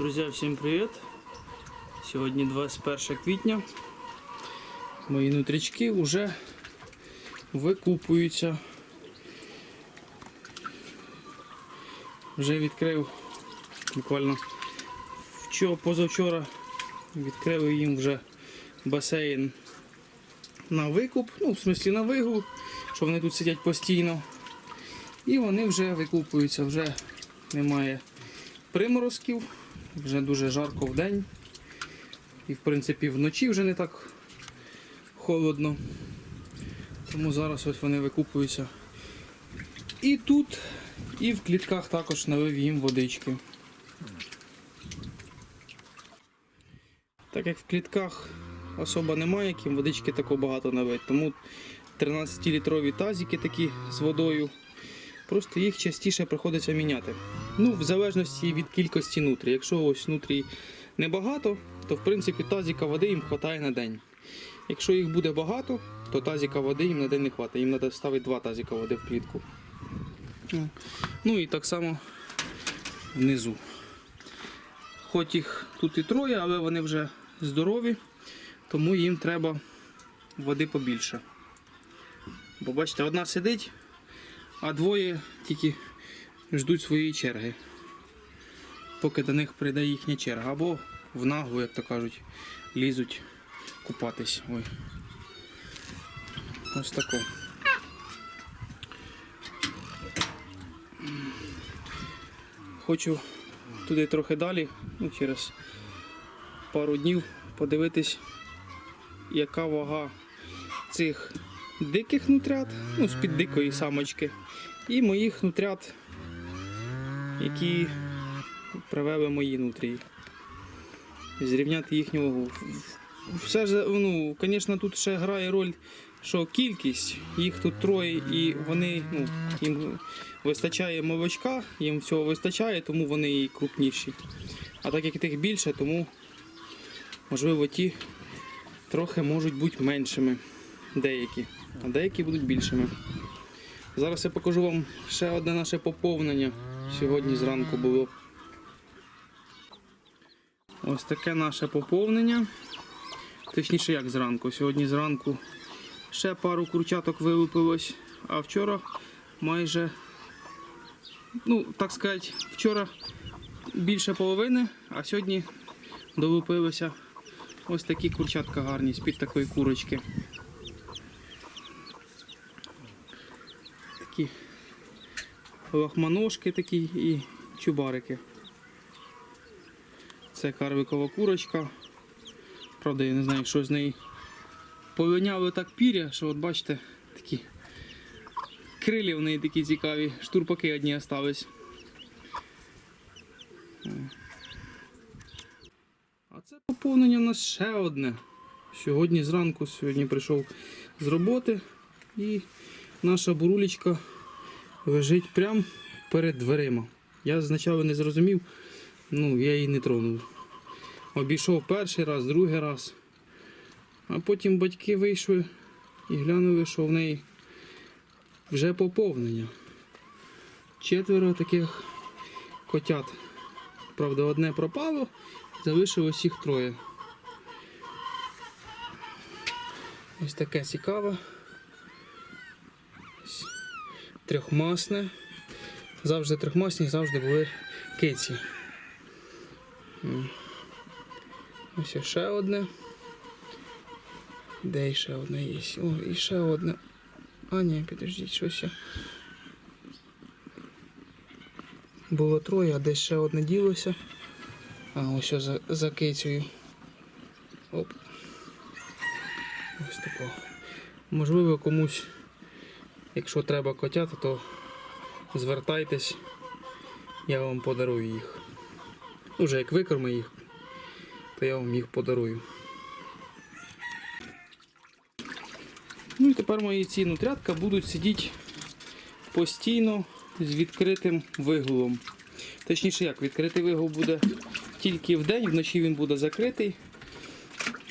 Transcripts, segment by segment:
Друзі, всім привіт! Сьогодні 21 квітня. Мої нутрічки вже викупуються. Вже відкрив буквально вчора, позавчора відкрив їм вже басейн на викуп, ну, в смислі на вигул, що вони тут сидять постійно. І вони вже викупуються, вже немає приморозків, вже дуже жарко в день. І в принципі вночі вже не так холодно. Тому зараз ось вони викупуються. І тут, і в клітках також налив їм водички. Так як в клітках особа немає, яким водички тако багато налить. Тому 13-літрові тазики такі з водою. Просто їх частіше приходиться міняти. Ну, в залежності від кількості нутрій. Якщо ось нутрій небагато, то в принципі тазика води їм вистачає на день. Якщо їх буде багато, то тазика води їм на день не вистачає. Їм треба ставити два тазика води в клітку. Ну і так само внизу. Хоч їх тут і троє, але вони вже здорові, тому їм треба води побільше. Бо бачите, одна сидить, а двоє тільки ждуть своєї черги, поки до них прийде їхня черга. Або в наглу, як то кажуть, лізуть купатись. Ой. Ось тако. Хочу туди трохи далі, ну, через пару днів подивитись, яка вага цих диких нутрят, ну, з-під дикої самочки, і моїх нутрят, які привели мої нутрії. Зрівняти їхню вагу. Все ж, ну, звісно, тут ще грає роль, що кількість, їх тут троє, і вони, ну, їм вистачає молочка, їм всього вистачає, тому вони і крупніші. А так як тих більше, тому можливо ті трохи можуть бути меншими. Деякі, а деякі будуть більшими. Зараз я покажу вам ще одне наше поповнення. Сьогодні зранку було. Ось таке наше поповнення. Точніше, як зранку. Сьогодні зранку ще пару курчаток вилупилось, а вчора майже, ну, так сказати, вчора більше половини, а сьогодні долупилися ось такі курчатка гарні з-під такої курочки. Такі лахманожки такі і чубарики. Це карвикова курочка. Правда, я не знаю, що з неї полиняли так піря, що от бачите, такі крилі в неї такі цікаві, штурпаки одні остались. А це поповнення у нас ще одне. Сьогодні зранку, сьогодні прийшов з роботи і наша бурулечка лежить прямо перед дверима. Я спочатку не зрозумів, ну я її не тронув. Обійшов перший раз, другий раз. А потім батьки вийшли і глянули, що в неї вже поповнення. Четверо таких котят. Правда, одне пропало, залишилось їх троє. Ось таке цікаве. Трьохмасне. Завжди трьохмасні, завжди були киці. Ось ще одне. Де ще одне є? О, і ще одне. А, ні, підождіть, щось. Було троє, а десь ще одне ділося. А, ось за, за кицею. Оп. Ось такого. Можливо, комусь, якщо треба котята, то звертайтесь, я вам подарую їх. Уже як викорму їх, то я вам їх подарую. Ну і тепер мої ці нутрятка будуть сидіти постійно з відкритим вигулом. Точніше, як відкритий вигул буде тільки в день, вночі він буде закритий.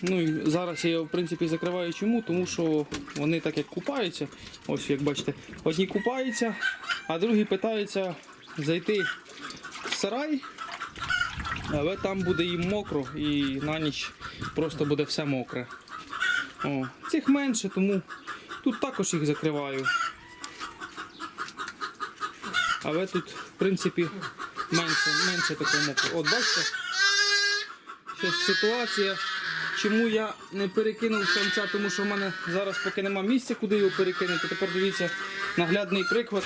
Ну і зараз я його в принципі закриваю чому? Тому що вони так як купаються, ось як бачите, одні купаються, а другі питаються зайти в сарай Але там буде їм мокро і на ніч просто буде все мокре. О, цих менше, тому тут також їх закриваю. Але тут, в принципі, менше, менше такого мокро. От бачите? Щось ситуація. Чому я не перекинув самця, тому що в мене зараз поки нема місця, куди його перекинути. Тепер дивіться наглядний приклад.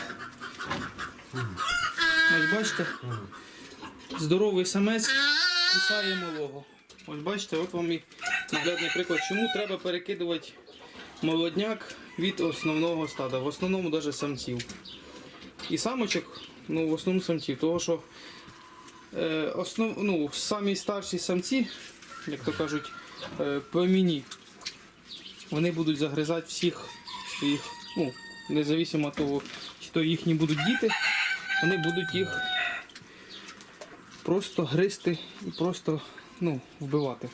Ось бачите, здоровий самець кусає малого. Ось бачите, от вам і наглядний приклад, чому треба перекидувати молодняк від основного стада, в основному навіть самців. І самочок, ну в основному самців, того що е, основ, ну, самі старші самці, як то кажуть, е, племінні, вони будуть загризати всіх своїх, ну, незалежно від того, чи їхні будуть діти, вони будуть їх просто гризти і просто ну, вбивати.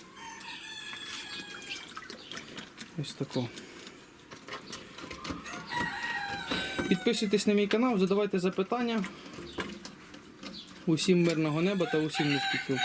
Ось тако. Підписуйтесь на мій канал, задавайте запитання. Усім мирного неба та усім успіхів.